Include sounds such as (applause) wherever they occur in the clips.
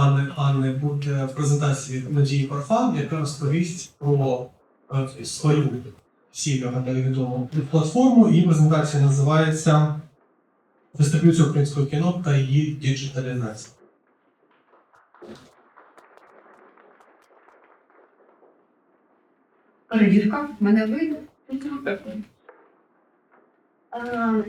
пане Анни буде в презентації Надії Парфан, яка розповість про е, свою всі гадаю відому платформу. Її презентація називається Дистриб'юція українського кіно та її діджиталізація. Перевірка, мене видно. Е,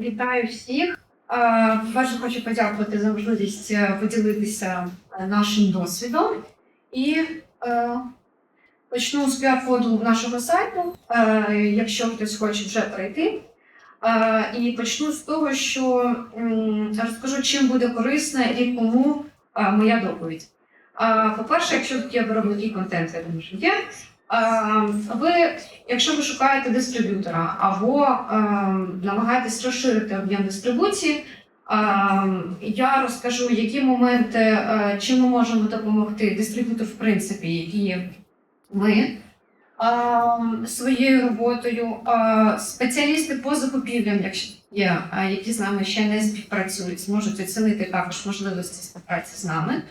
Вітаю всіх. Е, По-перше, хочу подякувати за можливість е, поділитися е, нашим досвідом. І почну з піар-коду нашого сайту, якщо хтось хоче вже пройти. І почну з того, що розкажу, чим буде корисна і кому моя доповідь. По-перше, якщо є виробники контенту, я думаю, що є. Е, Ви, якщо ви шукаєте дистриб'ютора або е, намагаєтесь розширити об'єм дистрибуції, е, я розкажу, які моменти, е, чим ми можемо допомогти дистриб'ютор, в принципі, які ми своєю роботою, Е, спеціалісти по закупівлям, якщо є, е, які з нами ще не співпрацюють, зможуть оцінити також можливості співпраці з нами.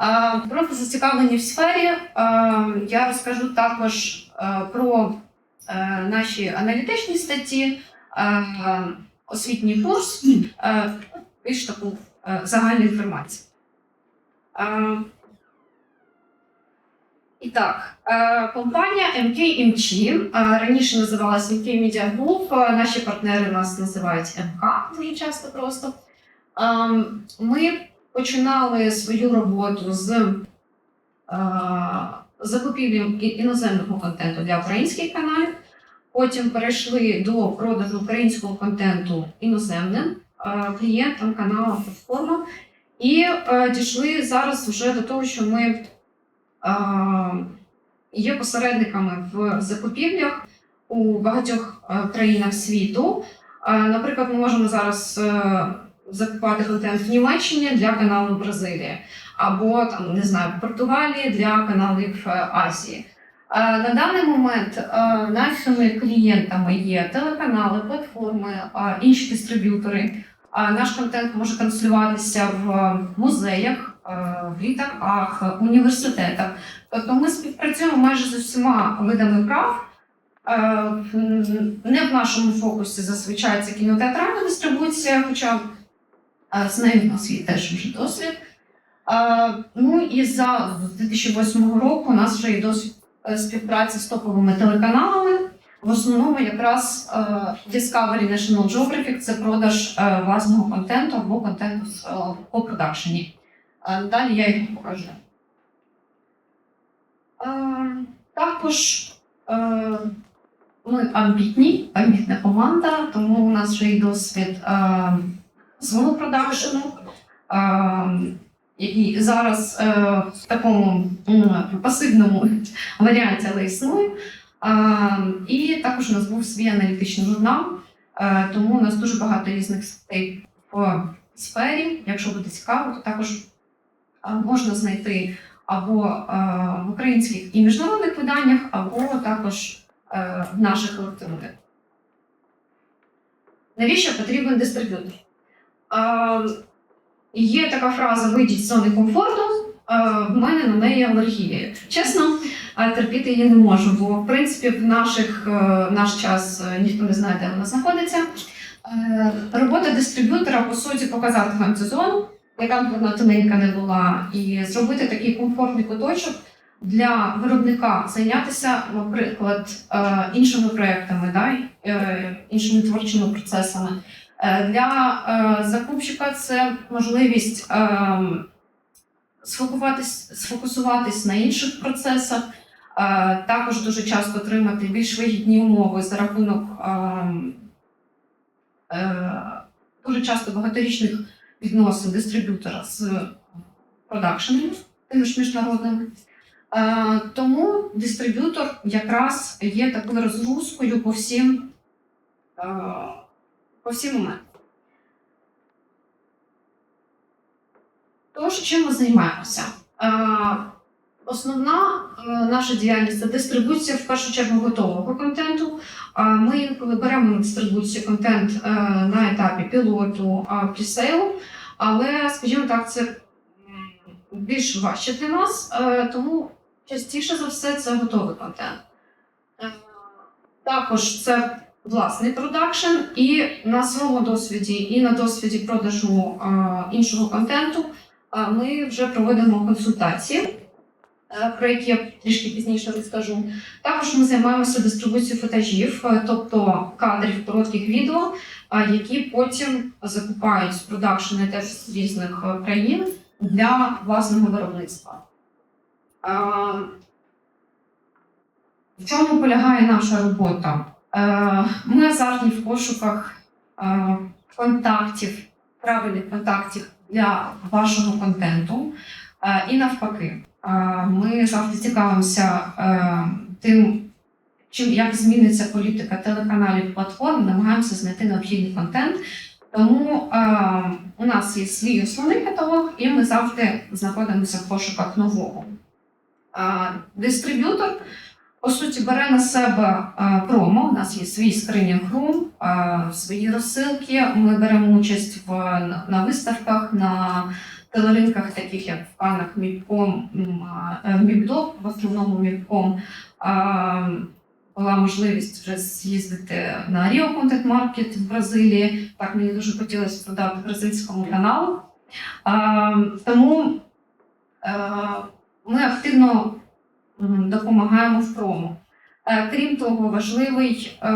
Е, Про зацікавлені в сфері я розкажу також про е, наші аналітичні статті, освітній курс, більш таку е, загальну інформацію. І так, е, компанія MKMG, раніше називалась MK Media Group, наші партнери нас називають МК дуже часто просто. Ми починали свою роботу з е, закупівлі іноземного контенту для українських каналів. Потім перейшли до продажу українського контенту іноземним е, клієнтам, каналам, платформам. І е, дійшли зараз вже до того, що ми є посередниками в закупівлях у багатьох країнах світу. Наприклад, ми можемо зараз закупати контент в Німеччині для каналу Бразилія, або там не знаю, в Португалії для каналів е, Азії. Е, На даний момент е, нашими клієнтами є телеканали, платформи, інші дистриб'ютори. Наш контент може транслюватися в музеях, в літаках, університетах. Тобто ми співпрацюємо майже з усіма видами прав. Не в нашому фокусі зазвичай це кінотеатральна дистрибуція, хоча з нею у нас є теж вже досвід. Ну і за з 2008 року у нас вже є досвід е, співпраці з топовими телеканалами. В основному якраз е, Discovery National Geographic це продаж е, власного контенту або контенту по продакшені. Далі я їх покажу. Також ми амбітні, амбітна команда, тому у нас вже є досвід свого продакшену, який зараз е, в такому пасивному (laughs) варіанті, але існує. І також у нас був свій аналітичний журнал, е, тому у нас дуже багато різних статей в сфері. Якщо буде цікаво, то також е, можна знайти або в українських і міжнародних виданнях, або також в наших електронних. Навіщо потрібен дистриб'ютор? Є така фраза вийдіть з зони комфорту. В мене на неї алергія. Чесно, терпіти її не можу, бо в принципі в наших, е, наш час е, ніхто не знає, де вона знаходиться. Е, Робота дистриб'ютора, по суті, показати вам цю зону, яка б вона тоненька не була, і зробити такий комфортний куточок для виробника зайнятися, наприклад, іншими проектами, да, іншими творчими процесами. Е, Для е, закупщика це можливість ем, сфокусуватись на інших процесах, е, також дуже часто отримати більш вигідні умови за рахунок е, дуже часто багаторічних відносин дистриб'ютора з продакшенами, тими ж міжнародними. Е, Тому дистриб'ютор якраз є такою розгрузкою по всім, е, по всім моментам. Тож, чим ми займаємося? Е, Основна е, наша діяльність це дистрибуція в першу чергу готового контенту. Ми інколи беремо дистрибуцію контент е, на етапі пілоту, пресейлу, але, скажімо так, це більш важче для нас, е, тому частіше за все це готовий контент. Е, Також це власний продакшн, і на своєму досвіді, і на досвіді продажу е, іншого контенту е, ми вже проводимо консультації, е, про які я трішки пізніше розкажу. Також ми займаємося дистрибуцією футажів, е, тобто кадрів коротких відео, е, які потім закупають продакшени теж з різних е, країн для власного виробництва. Е, В чому полягає наша робота? Е, Ми азартні в пошуках е, контактів, правильних контактів для вашого контенту. Е, І навпаки, ми завжди цікавимося тим, чим як зміниться політика телеканалів платформ, намагаємося знайти необхідний контент. Тому у нас є свій основний каталог, і ми завжди знаходимося в пошуках нового. Дистриб'ютор, по суті, бере на себе е, промо. У нас є свій скринінг-рум, е, свої розсилки. Ми беремо участь в, на, виставках, на телеринках, таких як в Канах, Міпком, Міпдок, в основному Міпком. Е, була можливість вже з'їздити на Rio Content Market в Бразилії. Так мені дуже хотілося продати бразильському каналу. Тому е, ми активно допомагаємо в промо. Е, крім того, важливий е,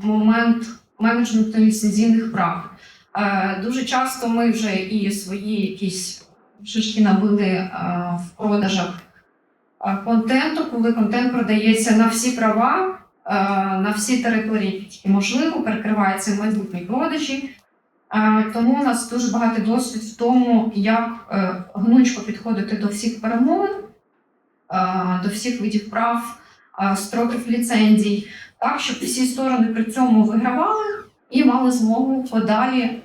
момент менеджменту ліцензійних прав. Е, дуже часто ми вже і свої якісь шишки набили в продажах контенту, коли контент продається на всі права, на всі території, які можливо, перекриваються майбутні продажі. Тому у нас дуже багатий досвід в тому, як гнучко підходити до всіх перемовин, до всіх видів прав, строків ліцензій, так, щоб всі сторони при цьому вигравали і мали змогу подалі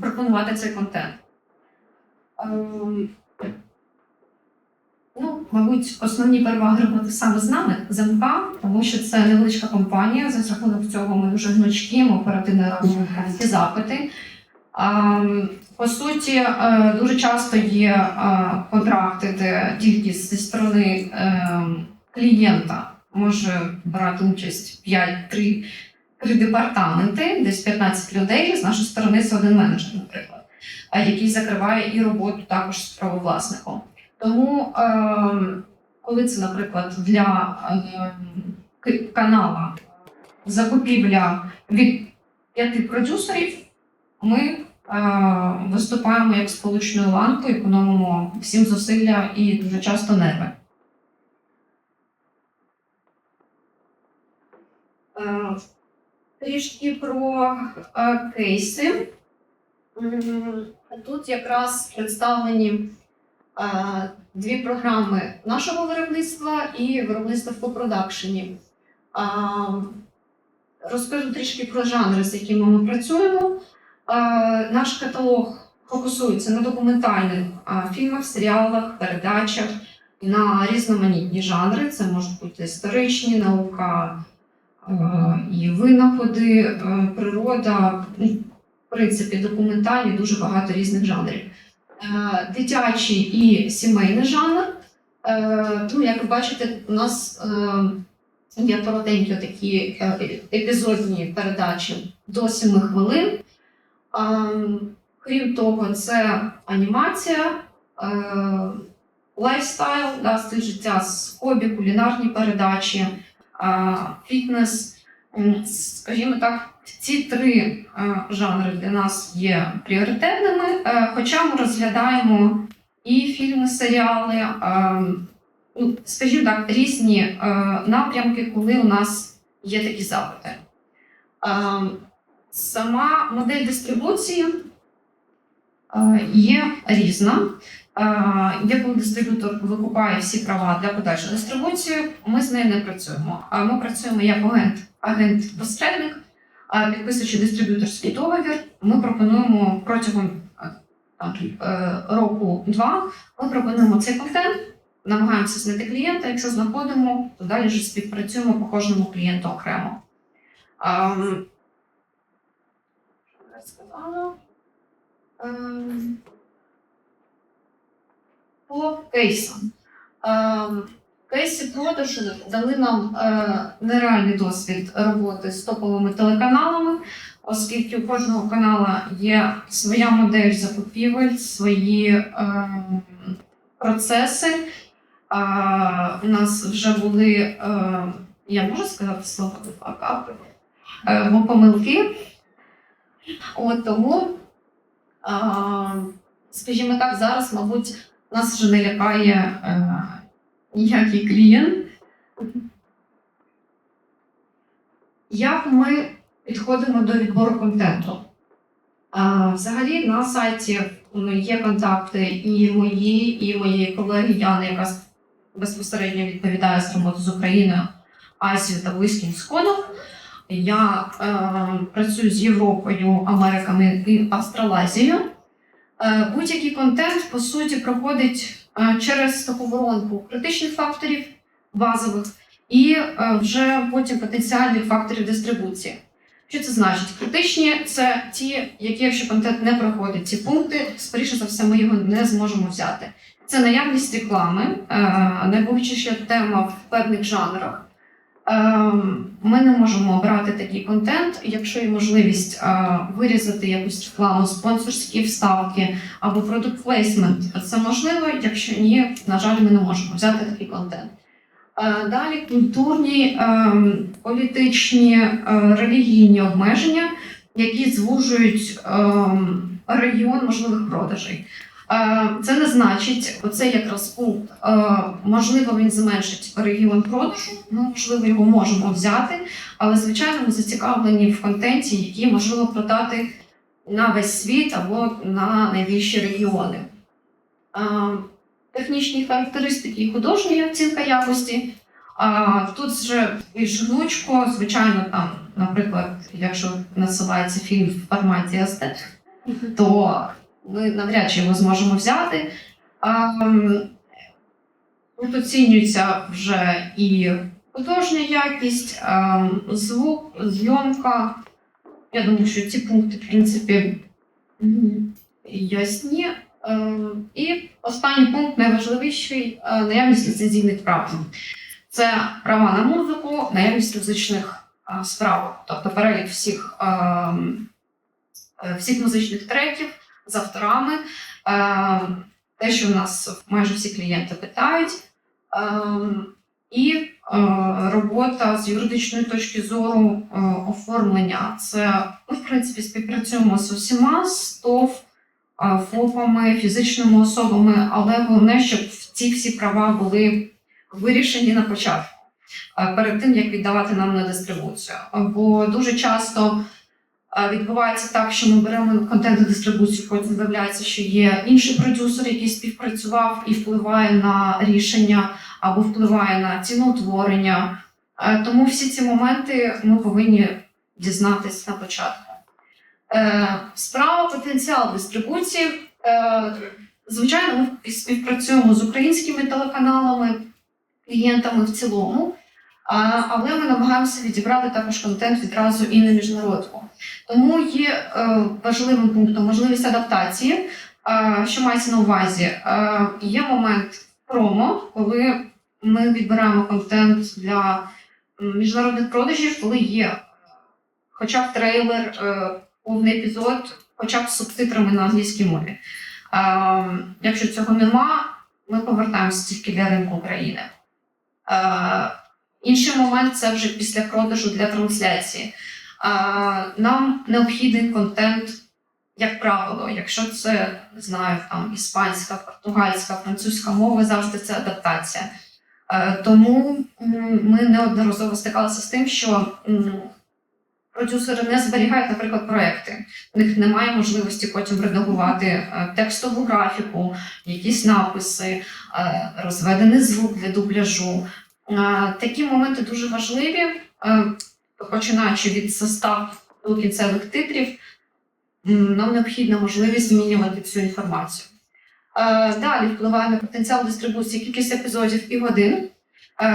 пропонувати цей контент. Ну, мабуть, основні переваги роботи саме з нами ЗМК, тому що це невеличка компанія. За рахунок цього ми дуже гнучкі, ми оперативно робимо всі запити. А, по суті, е, дуже часто є е, контракти, де тільки зі сторони е, клієнта може брати участь 5-3 департаменти, десь 15 людей. З нашої сторони це один менеджер, наприклад, який закриває і роботу також з правовласником. Тому, е, коли це, наприклад, для е, канала закупівля від п'яти продюсерів, ми е, виступаємо як сполучною ланкою, економимо всім зусилля і дуже часто нерви. Е, Трішки про е, кейси. Тут якраз представлені е, дві програми нашого виробництва і виробництва в копродакшені. Розкажу трішки про жанри, з якими ми працюємо. Е, Наш каталог фокусується на документальних фільмах, серіалах, передачах, на різноманітні жанри. Це можуть бути історичні, наука е, і винаходи, е, природа. Ну, В принципі, документальні дуже багато різних жанрів. Дитячий і сімейний жанр. Ну, як ви бачите, у нас є коротенькі такі епізодні передачі до 7 хвилин. А, Крім того, це анімація, е, лайфстайл, да, стиль життя з хобі, кулінарні передачі, фітнес. Скажімо так, ці три е, жанри для нас є пріоритетними, е, хоча ми розглядаємо і фільми, серіали, е, ну, скажімо так, різні е, напрямки, коли у нас є такі запити. Е, Сама модель дистрибуції е, є різна. Е, Є коли дистриб'ютор викупає всі права для подальшої дистрибуції, ми з нею не працюємо. А Ми працюємо як агент, агент-посередник, підписуючи дистриб'юторський договір, ми пропонуємо протягом е, е, року-два, ми пропонуємо цей контент, намагаємося знайти клієнта. Якщо знаходимо, то далі вже співпрацюємо по кожному клієнту окремо. Ем, сказала? Ем, по кейсам. Ем, Кейси продажу дали нам е, нереальний досвід роботи з топовими телеканалами, оскільки у кожного канала є своя модель закупівель, свої е, процеси. У нас вже були, я можу сказати слово факапи, е, бо помилки. От тому, а, скажімо так, зараз, мабуть, нас вже не лякає е, ніякий клієнт. Як ми підходимо до відбору контенту? А, взагалі на сайті ну, є контакти і мої, і моєї колеги Яни, яка безпосередньо відповідає за роботу з Україною, Азією та Близьким Сходом. Я е, працюю з Європою, Америками і Австралазією. Е, будь-який контент, по суті, проходить е, через таку воронку критичних факторів базових і е, вже потім потенціальних факторів дистрибуції. Що це значить? Критичні це ті, які, якщо контент не проходить ці пункти, скоріше за все, ми його не зможемо взяти. Це наявність реклами, е, найбільша тема в певних жанрах. Е, Ми не можемо обрати такий контент, якщо є можливість е, вирізати якусь рекламу, спонсорські вставки або продукт плейсмент. Це можливо, якщо ні, на жаль, ми не можемо взяти такий контент. Е, Далі культурні, е, політичні, е, релігійні обмеження, які звужують е, регіон можливих продажей. Е, Це не значить, оце якраз пункт. е, Можливо, він зменшить регіон продажу. Ми, можливо, його можемо взяти, але звичайно, ми зацікавлені в контенті, який можливо продати на весь світ або на найбільші регіони. Е, Технічні характеристики і художня оцінка якості. А тут вже більш гнучко, звичайно, там, наприклад, якщо насилається фільм в форматі SD, то ми навряд чи його зможемо взяти. Тут оцінюється вже і художня якість, звук, зйомка. Я думаю, що ці пункти, в принципі, ясні. І останній пункт найважливіший наявність ліцензійних прав. Це права на музику, наявність музичних справ, тобто перелік всіх, е, всіх музичних треків з авторами. Е, Те, що в нас майже всі клієнти питають. Е, І е, робота з юридичної точки зору оформлення. Це ми, в принципі, співпрацюємо з усіма з ТОВ, ФОПами, фізичними особами, але головне, щоб ці всі права були вирішені на початку, перед тим як віддавати нам на дистрибуцію. Бо дуже часто відбувається так, що ми беремо контент дистрибуцію, потім виявляється, що є інший продюсер, який співпрацював і впливає на рішення або впливає на ціноутворення. Е, Тому всі ці моменти ми повинні дізнатися на початку. Е, Справа потенціал дистрибуції. Е, Звичайно, ми співпрацюємо з українськими телеканалами, клієнтами в цілому, але ми намагаємося відібрати також контент відразу і на міжнародку. Тому є е, важливим пунктом можливість адаптації. Е, що мається на увазі? Е, є момент промо, коли ми відбираємо контент для міжнародних продажів, коли є хоча б трейлер, повний епізод, хоча б з субтитрами на англійській мові. Якщо цього нема, ми повертаємося тільки для ринку України. Інший момент це вже після продажу для трансляції. Нам необхідний контент, як правило, якщо це не знаю, там іспанська, португальська, французька мова, завжди це адаптація. Е, тому ми неодноразово стикалися з тим, що продюсери не зберігають, наприклад, проекти. У них немає можливості потім редагувати е, текстову графіку, якісь написи, е, розведений звук для дубляжу. Е, Такі моменти дуже важливі, е, починаючи від состав до кінцевих титрів, нам необхідна можливість змінювати цю інформацію. Е, Далі впливає на потенціал дистрибуції кількість епізодів і годин.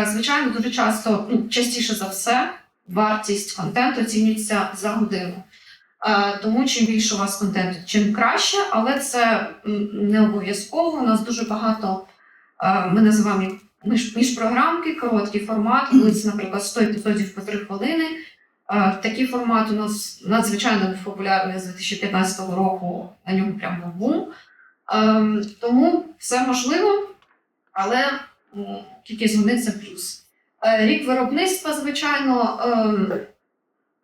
Звичайно, дуже часто, ну, частіше за все, вартість контенту оцінюється за годину. Тому чим більше у вас контенту, чим краще, але це не обов'язково. У нас дуже багато ми називаємо міжпрограмки, короткий формат, коли це, наприклад, 100 епізодів по 3 хвилини. Е, Такий формат у нас надзвичайно популярний з 2015 року. На ньому прям був бум. Ем, Тому все можливо, але кількість годин це плюс. Е, Рік виробництва, звичайно, ем,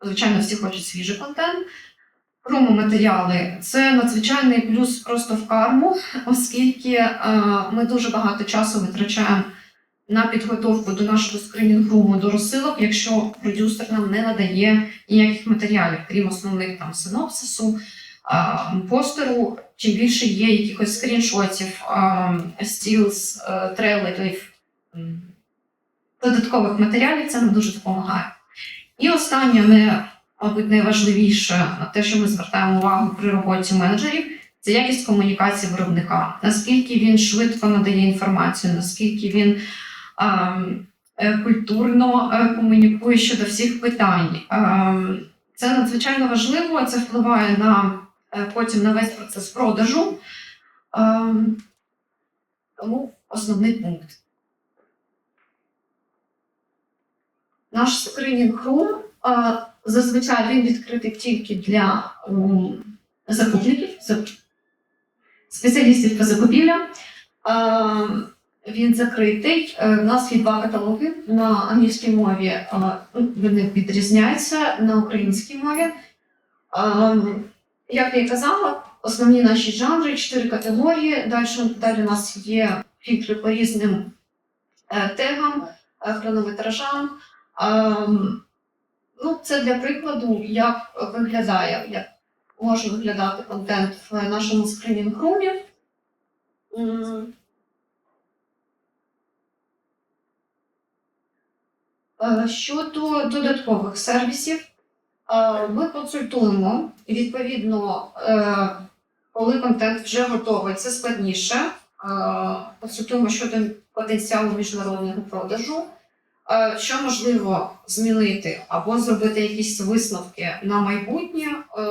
звичайно, всі хочуть свіжий контент. Промо-матеріали це надзвичайний плюс просто в карму, оскільки е, ми дуже багато часу витрачаємо на підготовку до нашого скринінг-руму, до розсилок, якщо продюсер нам не надає ніяких матеріалів, крім основних там синопсису, постеру. Чим більше є якихось скріншотів, стілз, е, трейлерів, додаткових матеріалів, це нам дуже допомагає. І останнє, мабуть, найважливіше, те, що ми звертаємо увагу при роботі менеджерів, це якість комунікації виробника. Наскільки він швидко надає інформацію, наскільки він культурно е, комунікує щодо всіх питань. Ем, це надзвичайно важливо, це впливає на е, потім на весь процес продажу. Ем, тому основний пункт. Наш скринінг рум зазвичай він відкритий тільки для закупників, спеціалістів по закупівлям. Е, Він закритий. Е, У нас є два каталоги на англійській мові. е, ну, Вони відрізняються на українській мові. Е, Як я і казала, основні наші жанри, чотири категорії. Далі, далі у нас є фільтри по різним е, темам, е, хронометражам. Ну, це для прикладу, як виглядає, як може виглядати контент в нашому скринінг-румі. М. Е, Щодо додаткових сервісів, е, ми консультуємо відповідно, е, коли контент вже готовий, це складніше. Е, Консультуємо щодо потенціалу міжнародного продажу. Е, Що можливо змінити або зробити якісь висновки на майбутнє, е,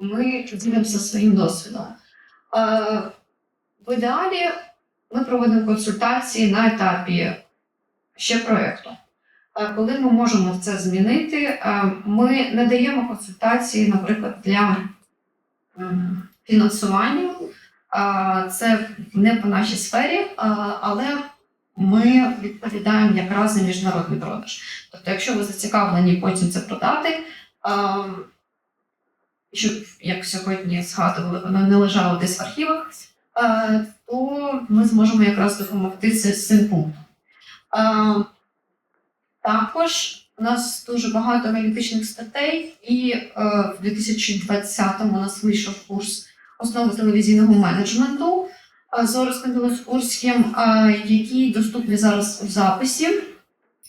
ми ділимося своїм досвідом. Е, В ідеалі ми проводимо консультації на етапі ще проєкту. Е, Коли ми можемо це змінити, е, ми не даємо консультації, наприклад, для фінансування. Е, Це не по нашій сфері, але ми відповідаємо якраз за міжнародний продаж. Тобто, якщо ви зацікавлені потім це продати, щоб як сьогодні згадували, воно не лежало десь в архівах, то ми зможемо якраз допомогти з цим пунктом. А, Також у нас дуже багато аналітичних статей, і е, в 2020-му у нас вийшов курс основи телевізійного менеджменту а, з Орестом Білоскурським, а, які доступні зараз у записі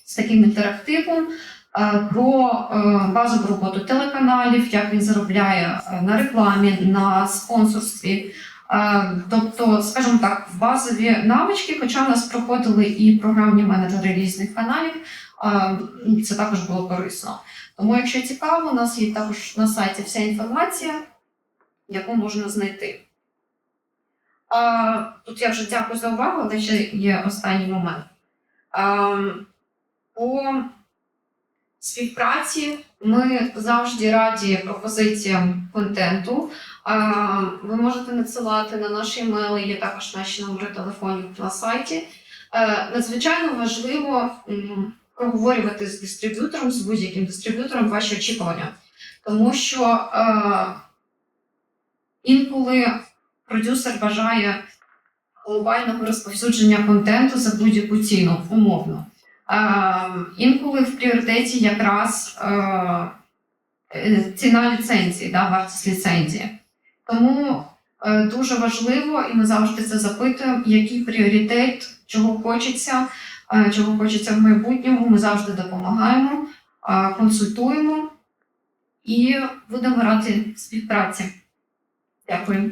з таким інтерактивом про е, базову роботу телеканалів, як він заробляє е, на рекламі, на спонсорстві. А, Тобто, скажімо так, базові навички, хоча в нас проходили і програмні менеджери різних каналів, ну, це також було корисно. Тому, якщо цікаво, у нас є також на сайті вся інформація, яку можна знайти. Тут я вже дякую за увагу, але ще є останній момент. По співпраці ми завжди раді пропозиціям контенту. Ви можете надсилати на наші емейли, є також наші номери телефонів на сайті. Е, надзвичайно важливо проговорювати з дистриб'ютором, з будь-яким дистриб'ютором ваші очікування. Тому що е, інколи продюсер бажає глобального розповсюдження контенту за будь-яку ціну, умовно. Е, інколи в пріоритеті якраз ціна ліцензії, да, вартість ліцензії. Тому е, дуже важливо, і ми завжди це запитуємо, який пріоритет, чого хочеться, е, чого хочеться в майбутньому. Ми завжди допомагаємо, е, консультуємо і будемо раді співпраці. Дякую.